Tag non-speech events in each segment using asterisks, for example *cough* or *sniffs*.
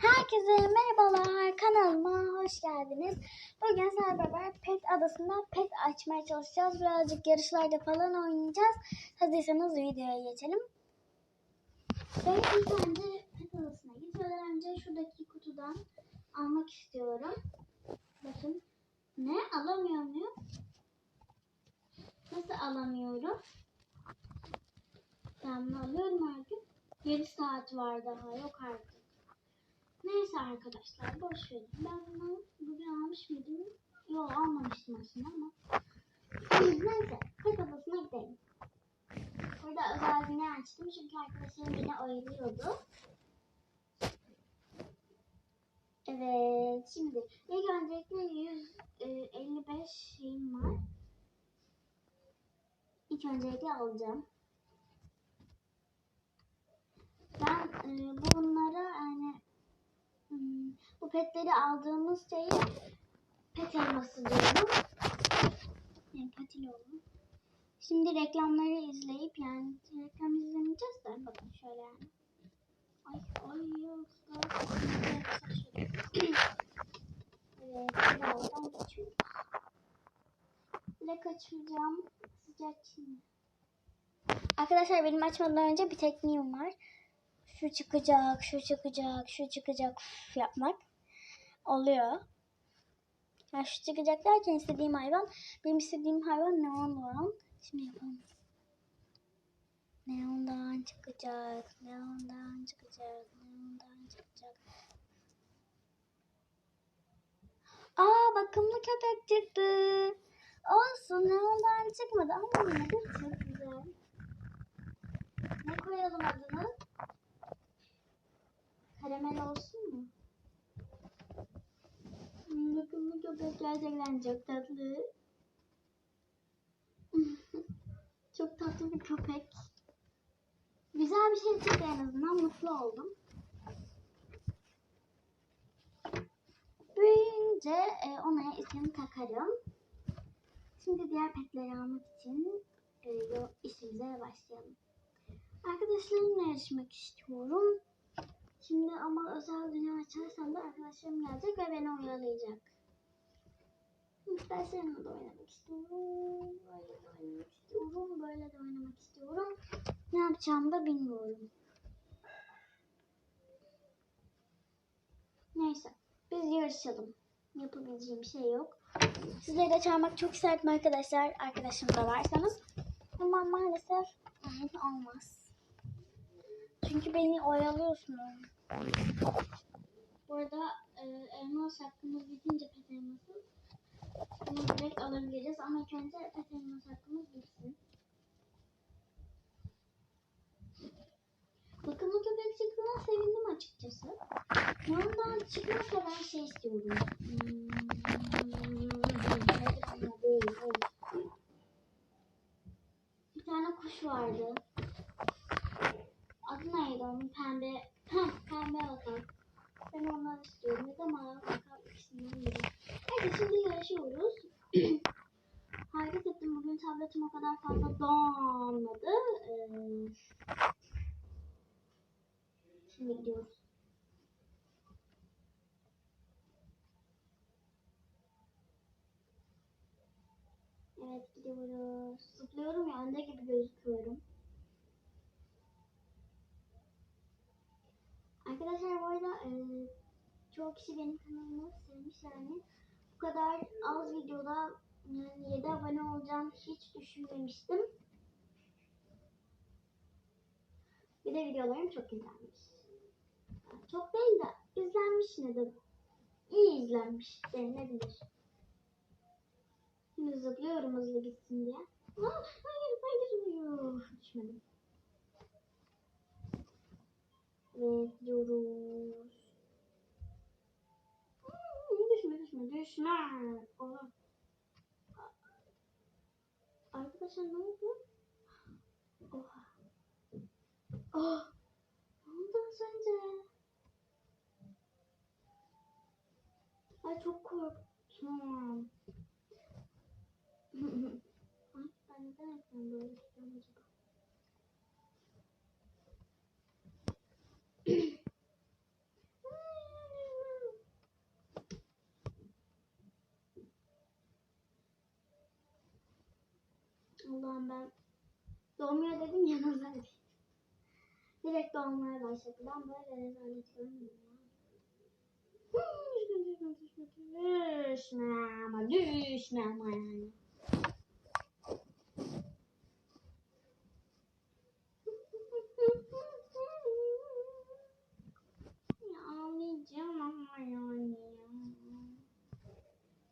Herkese merhabalar kanalıma hoş geldiniz. Bugün sizlerle beraber pet adasında pet açmaya çalışacağız. Birazcık yarışlarda falan oynayacağız. Hazırsanız videoya geçelim. Ben ilk önce pet adasına gitmeden önce şuradaki kutudan almak istiyorum. Bakın. Ne? Alamıyor muyum? Nasıl alamıyorum? Ben alıyorum gün. 7 saat var daha yok artık. Neyse arkadaşlar boş verin. Ben bunu bugün almış mıydım? Yok almamıştım aslında ama. Neyse pet adasına gidelim. Burada özel bina açtım çünkü arkadaşlarım beni oyalıyordu. Evet şimdi ilk öncelikle 155 şeyim var. İlk öncelikle alacağım. Ben e, bunlara yani hmm, bu petleri aldığımız şeyi pet elması diyorum. Yani patiloğlu. Şimdi reklamları izleyip yani reklam izlemeyeceğiz de bakın şöyle yani. Ay ay yok. *sniffs* Evet, birazdan geçiyoruz. Direkt açacağım. Sıcak şimdi. Arkadaşlar benim açmadan önce bir tekniğim var. Şu çıkacak, şu çıkacak, şu çıkacak yapmak oluyor. Yani şu çıkacak derken istediğim hayvan, benim istediğim hayvan neon olan. Şimdi yapalım. Neondan çıkacak, neondan çıkacak, neondan çıkacak. Aa bakımlı köpek çıktı. Olsun neondan çıkmadı ama yine çok güzel. Ne koyalım adını? Karamel olsun mu? Hmm, Bakımlı köpek gerçekten çok tatlı. *laughs* çok tatlı bir köpek. Güzel bir şey çıktı en azından mutlu oldum. Büyüyünce e, ona isim takarım. Şimdi diğer petleri almak için e, işimize başlayalım. Arkadaşlarımla yarışmak istiyorum. Şimdi ama özel dünya açarsam da arkadaşlarım gelecek ve beni oyalayacak. Arkadaşlarımla da oynamak istiyorum. Böyle de oynamak istiyorum. Böyle de oynamak istiyorum. Ne yapacağımı da bilmiyorum. Neyse. Biz yarışalım. Yapabileceğim şey yok. Sizleri de çağırmak çok isterdim arkadaşlar. Arkadaşım da varsanız. Ama maalesef olmaz. Çünkü beni oyalıyorsunuz. Bu arada e, elmas hakkımız bitince pet elması bunu direkt alabiliriz ama ilk önce pet elmas hakkımız bitsin. Bakımlı köpek çıktığına sevindim açıkçası. Yandan çıkmazsa ben şey istiyorum. Bir tane kuş vardı. Adı neydi onun? Pembe. Heh, pembe bakan. Ben ondan istiyorum. Ya da mavi bakan ikisinden biri. Hadi şimdi yarışıyoruz. *clears throat* Hareket ettim. Bugün tabletim o kadar fazla donmadı. Ee, şimdi gidiyoruz. Evet gidiyoruz. Zıplıyorum ya önde gibi gözüküyorum. Arkadaşlar bu arada e, çoğu kişi benim kanalımı sevmiş yani. Bu kadar az videoda yani 7 abone olacağım hiç düşünmemiştim. Bir de videolarım çok izlenmiş. Çok değil de izlenmiş ne de iyi izlenmiş denilebilir. Şimdi zıplıyorum hızlı gitsin diye. Aa, hayır hayır hayır. Düşmedim. Ve gidiyoruz. Hmm, düşme. Oha. Arkadaşlar ne oldu? Oha. Oh. Ne oldu az önce? Ay çok korktum. Ben neden ekran böyle falan ben doğmaya dedim yanımdaydı. Şey Direkt doğmaya başladı. Ben böyle rezalet şey görmüyorum ya. Düşme düşme düşme düşme ama düşme ama yani. Ağlayacağım ama yani.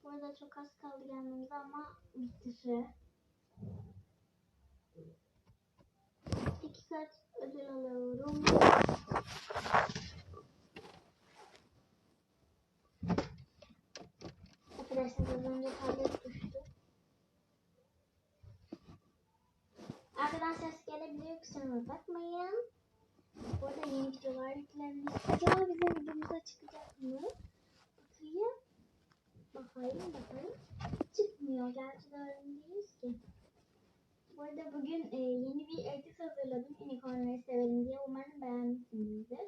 Bu arada çok az kaldı gelmemize ama bitti süre. İki saat ödül alıyorum. Arkadaşlar az önce tablet düştü. Arkadan ses gelebiliyor kusuruma bakmayın. Bu arada yeni videolar yüklenmiş. Acaba bizim videomuza çıkacak mı? Bakayım. Bakayım bakayım. Çıkmıyor. Gerçi daha öğrendiyiz ki. Bu arada bugün e, yeni bir edit hazırladım. Unicornları severim diye. Umarım beğenmişsinizdir.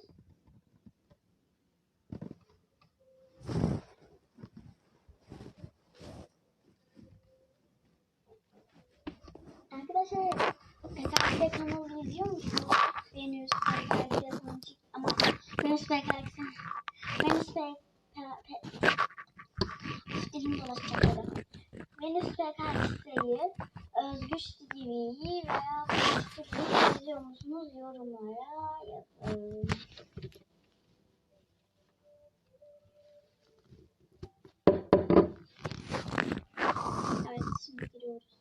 Arkadaşlar PKX'de kanalı izliyor musunuz? Venüs PKX yazan çık ama Venüs PKX Venüs PKX Dilim dolaşacak dedim. Venüs PKX'yi Özgüç TV'yi veya Facebook'u izliyor musunuz? Yorumlara yazın. Evet şimdi giriyoruz.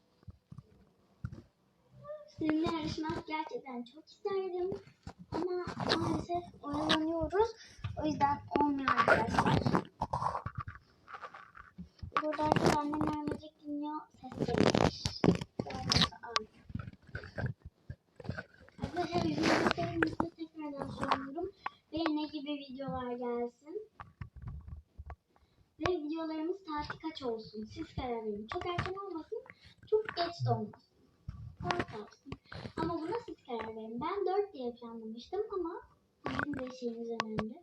Sizinle yarışmak gerçekten çok isterdim. Ama maalesef oyalanıyoruz. O yüzden olmuyor arkadaşlar. Burada annemler müzik dinliyor. Ses gelmiş. Yüzünüzü tekrardan soruyorum. Ve ne gibi videolar gelsin? Ve videolarımız saati kaç olsun? Siz karar verin. Çok erken olmasın, çok geç de olmasın. Saat olsun. Ama buna siz karar verin. Ben 4 diye planlamıştım ama sizin de şeyiniz önemli.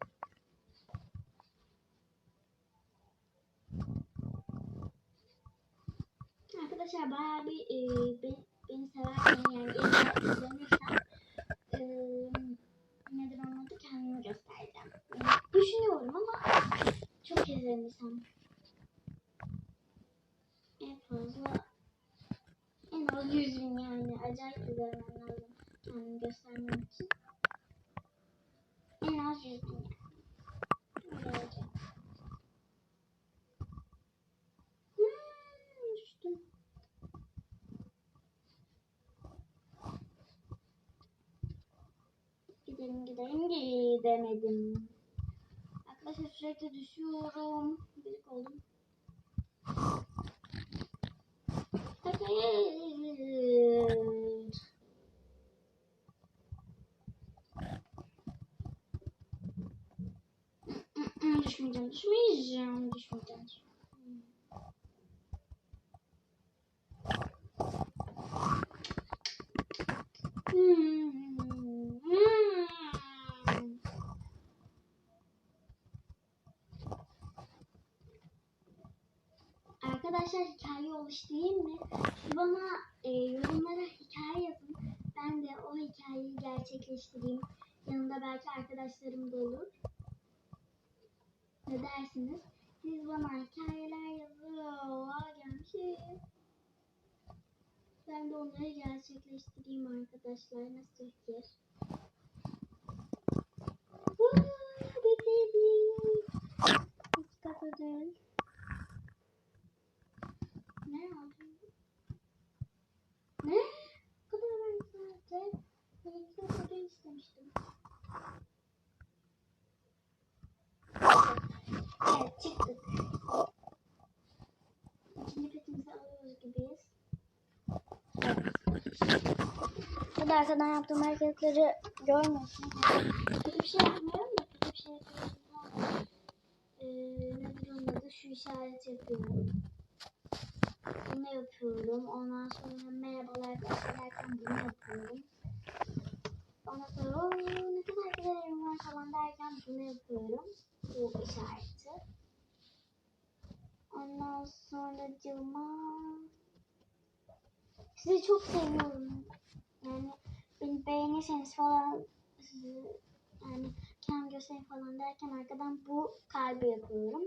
Arkadaşlar bayağı bir e, beni, beni seversen yani izle- izlenirsen e, nedir onun adı kendimi göstereceğim. Düşünüyorum ama çok izlenirsem en fazla en az 100 bin yani acayip izlemem lazım kendimi göstermem için. En az 100 bin yani. Gidemedim. Arkadaşlar sürekli düşüyorum. Büyük oldum. Hayır. Düşmeyeceğim, düşmeyeceğim, düşmeyeceğim. Hmm. Arkadaşlar. Nasıl fikir? Vaa, Bitirdik. Hiç kafa değil. Ne oldu? Ne? Bu kadar ben sadece bir iki soru istemiştim. Evet çıktık. İkinci petimizi alıyoruz gibiyiz. Bu da arkadan yaptığım hareketleri görmüyorsunuz. Kötü bir şey yapmıyorum da bir şey yapıyorum. Ee, nedir onun adı? Şu işaret yapıyorum. Bunu yapıyorum. Ondan sonra merhabalar arkadaşlar derken bunu yapıyorum. Ondan sonra "Oo, ne kadar güzel yerim var falan derken bunu yapıyorum. Bu işareti. Ondan sonra cıma. Sizi çok seviyorum. Yani beni beğenirseniz falan yani kendi göstereyim falan derken arkadan bu kalbi yapıyorum.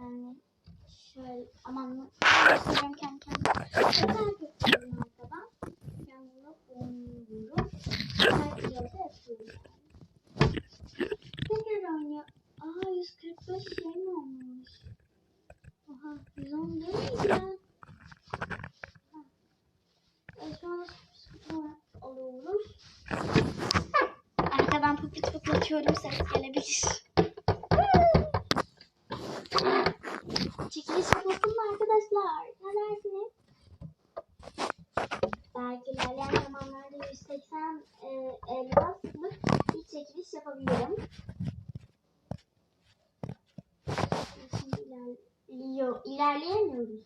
Yani şöyle aman gösteriyorum kendi kendime. Kalp yapıyorum arkadan. Ben bunu oynuyorum. Kalp yapıyorum. Tekrar oynuyor. Aa 145 şey mi olmuş? Oha 110 değil miydi ya? Ha. E, sonra sonra alıyoruz. Arkadan pıpıt pıplatıyorum ses gelebilir. Çekiliş yapalım mı arkadaşlar? Ne dersiniz? Belki ilerleyen zamanlarda 180 e, elmaslık bir çekiliş yapabilirim. Şimdi ilerliyor. İlerleyemiyoruz.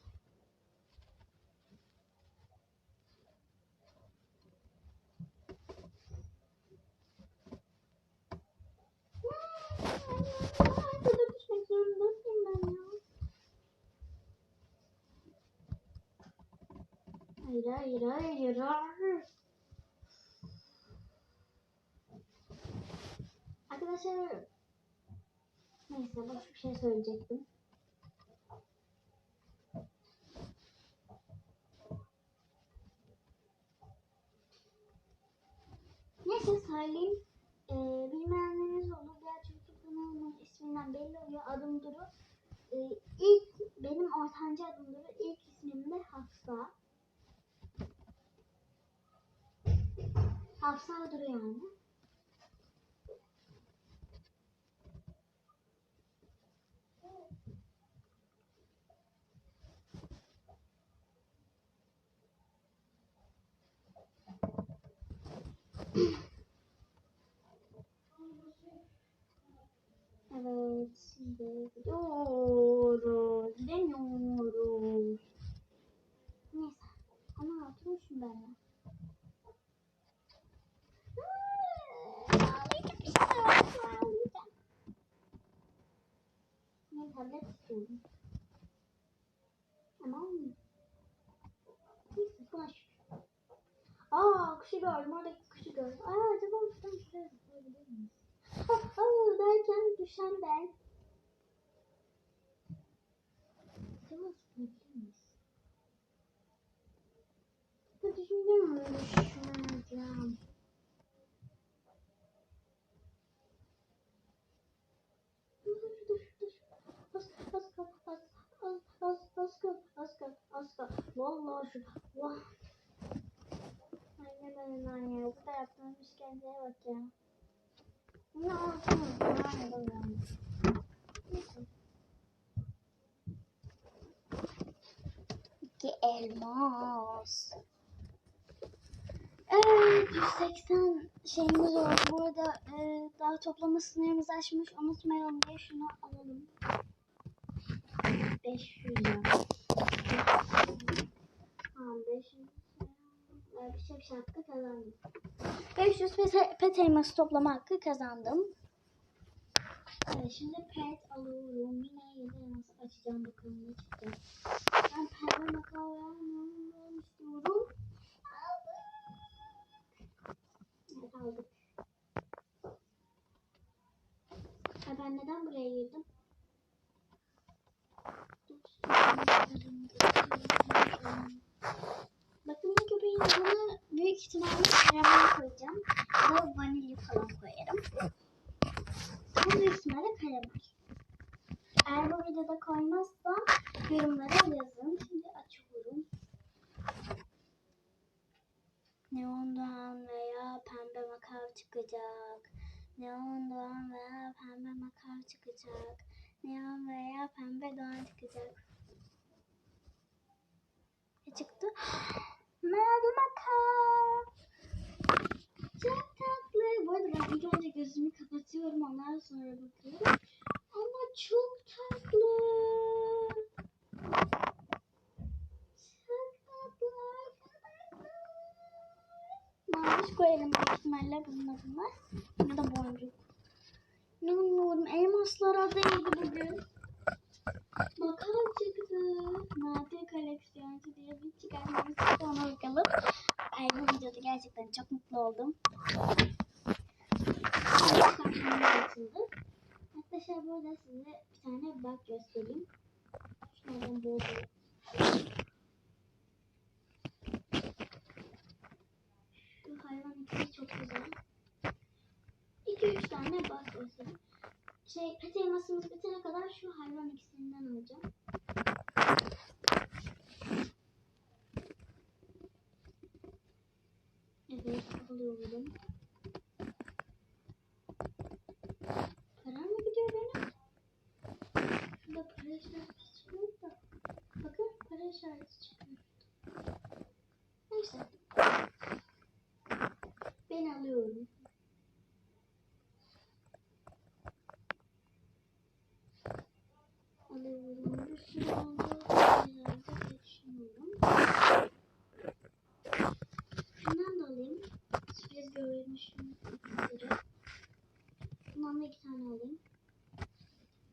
Arkada düşmek zorundasın ben ya. Hayır hayır hayır. Arkadaşlar neyse boş bir şey söyleyecektim. Neyse söyleyeyim. Ee, bilmeyenleriniz olur. Gerçi YouTube kanalımın isminden belli oluyor. Adım Duru. Ee, ilk benim ortanca adım Duru. İlk ismim de Hafsa. Hafsa Duru yani. Evet, şimdi gidiyoruz. Deniyoruz. Neyse, ama oturmuşum ben ya. Hmm, ağlayacak işte, ağlayacak. Ne tablet istiyorum. Tamam mı? Neyse, boş. Aa, kuşu gördüm, oradaki kuşu gördüm. Aa, acaba şuradan şuraya zıplayabilir miyiz? Ah, derken düşen ben. Acaba zıplayabilir miyiz? Hadi şimdi mi düşmeyeceğim? Şurada, şurada, şurada. Az, az kal, az, az, az, az kal, az kal, az aynen ya. Bu da yapmamış kendine bak ya. Yani? Neyse. İki elmas. Evet, 180 şeyimiz oldu. Bu arada e, daha toplama sınırımız aşmış. Unutmayalım diye şunu alalım. 500 ya. Tamam 500. Şey hakkı kazandım. 500 pet, pet elması toplama hakkı kazandım. Evet, şimdi pet alıyorum. Yine yeni elması açacağım bakalım ne çıkacak. Ben pembe makarna istiyorum. Evet aldık. Ha, ben neden buraya girdim? Bakın bu köpeğin adını büyük ihtimalle karamel koyacağım. Ya da vanilya falan koyarım. Ama büyük ihtimalle karamel. Eğer bu videoda koymazsam yorumlara yazın. Şimdi açıyorum. Neon Doğan veya Pembe Makav çıkacak. Neon Doğan veya Pembe Makav çıkacak. Neon veya Pembe Doğan çıkacak. *gasps* Çıktı? *gasps* Mavi Makav. Çok tatlı. Bu arada ben ilk önce gözümü kapatıyorum. Ondan sonra bakıyorum. Ama çok tatlı. Çok tatlı. Maviş koyalım büyük ihtimalle bunun adına. Ya da boncuk. İnanmıyorum. Elmaslara değdi bugün. Bakalım çıktı. Nadir koleksiyoncu bakalım. Ay bu videoda gerçekten çok mutlu oldum. Karşımıza açıldı. Arkadaşlar burada size bir tane bak göstereyim. Şunlardan bol bol. Şu hayvan ikisi çok güzel. 2-3 tane bak göstereyim. Şey, pet elmasımız bitene kadar şu hayvan ikisinden alacağım. Evet, alıyorum. Param mı gidiyor benim? Şurada para işareti çıkıyor da. Bakın para işareti çıkıyor. Neyse. Ben alıyorum. Alıyorum. Bir sürü oldu. Herhalde düşünüyorum. Şundan da alayım. Sürpriz görmüşüm. iksiri. Bundan da iki tane alayım.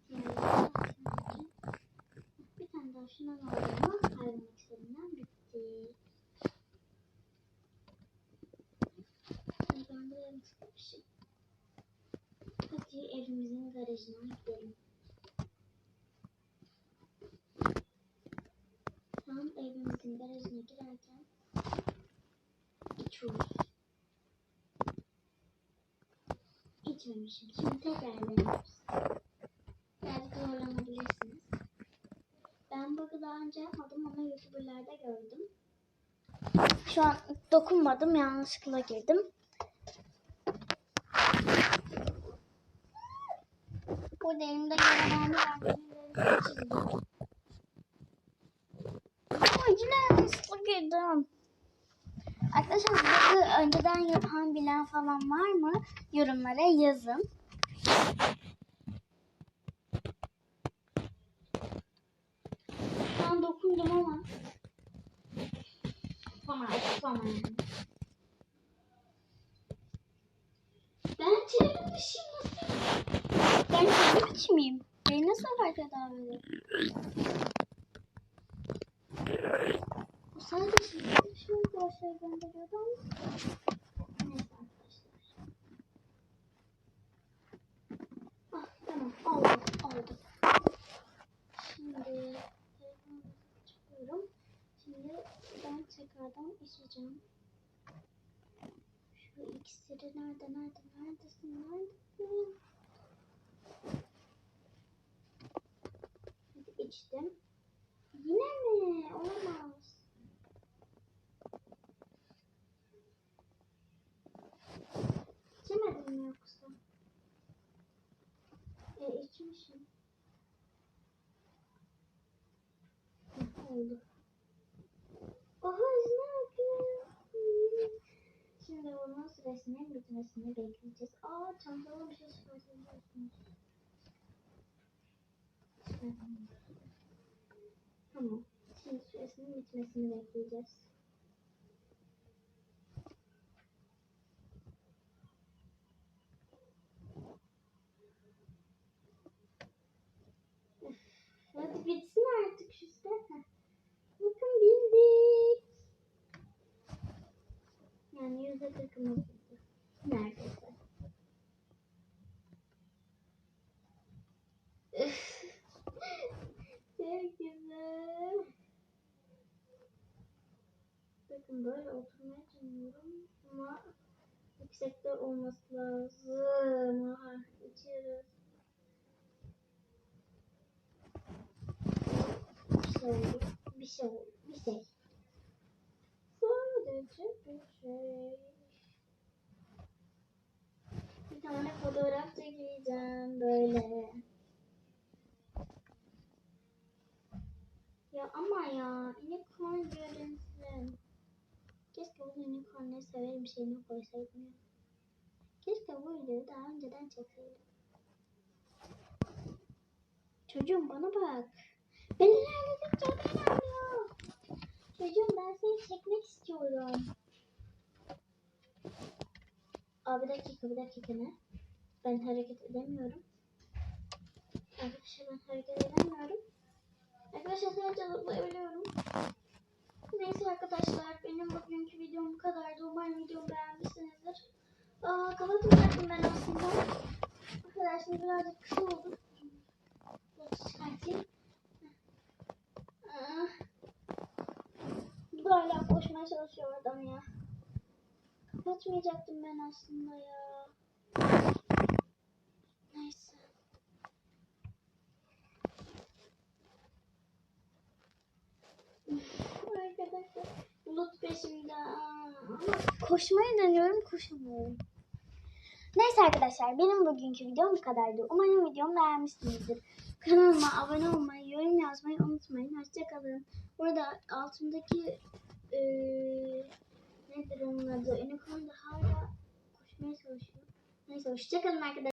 Diğerleri de Bir tane daha şundan alayım ama hayvan iksirinden bitti. Buraya mı tıklamışım? Hadi evimizin garajına gidelim. Tam evimizin garajına girerken içiyoruz. İçmemişim. Şimdi tekrar deniyoruz. Birazcık zorlanabilirsiniz. Ben bu daha önce yapmadım ama youtuberlarda gördüm. Şu an dokunmadım yanlışlıkla girdim. Burada elimde yaralandı. Arkadaşlar bunu önceden yapan bilen falan var mı? Yorumlara yazın. Ben dokundum ama. Tamam, tamam. Ben çevirmişim. Ben çevirmiş miyim? Beni nasıl fark tedavi sadece sizin şu arkadaşlar gönderiyordu ama. Neyse arkadaşlar. Ah tamam oldu oldu. Şimdi telefonumu çıkıyorum. Şimdi ben tekrardan içeceğim. Şu iksiri nerede nerede neredesin neredesin? İçtim. Yine mi? Olamaz. İçemedim mi yoksa? E içmişim. Oldu. Oha ne yapıyor? Şimdi bunun süresinin bitmesini bekleyeceğiz. Aa çantalı bir şey çıkartabiliyorsunuz. Çıkartamıyorum. Tamam. Şimdi süresinin bitmesini bekleyeceğiz. Üf, Hadi bitsin artık şu süre. Bakın bildik. Yani yüzde kırkımız bitti. Neredeyse. Üf. Çok güzel. Bakın böyle oturmaya deniyorum ama yüksekte olması lazım. Ah, içeriz. Bir şey oldu. Bir şey oldu. Bir şey. Sadece bir şey. Bir tane fotoğraf çekeceğim böyle. Ya ama ya unicorn görünsün. Keşke bu unicornları severim şeyini koysaydım ya. Keşke bu videoyu daha önceden çekseydim. Çocuğum bana bak. Ben ilerledikçe beğenmiyor. Çocuğum ben seni çekmek istiyorum. Aa bir dakika bir dakika ne? Ben hareket edemiyorum. Arkadaşlar ben hareket edemiyorum. Arkadaşlar sadece zıplayabiliyorum. Neyse arkadaşlar benim bugünkü videom bu kadardı. Umarım videomu beğenmişsinizdir. Aa, kapatmayacaktım ben aslında. Arkadaşlar birazcık kısa oldu. Çıkartayım. Bu hala koşmaya çalışıyor adam ya. Kapatmayacaktım ben aslında ya. Neyse. Arkadaşlar bulut peşimde. Koşmayı deniyorum koşamıyorum. Neyse arkadaşlar benim bugünkü videom bu kadardı. Umarım videomu beğenmişsinizdir. Kanalıma abone olmayı, yorum yazmayı unutmayın. Hoşçakalın. Burada altındaki eee nedir onun adı? Unicorn da hala koşmaya çalışıyor. Neyse hoşçakalın arkadaşlar.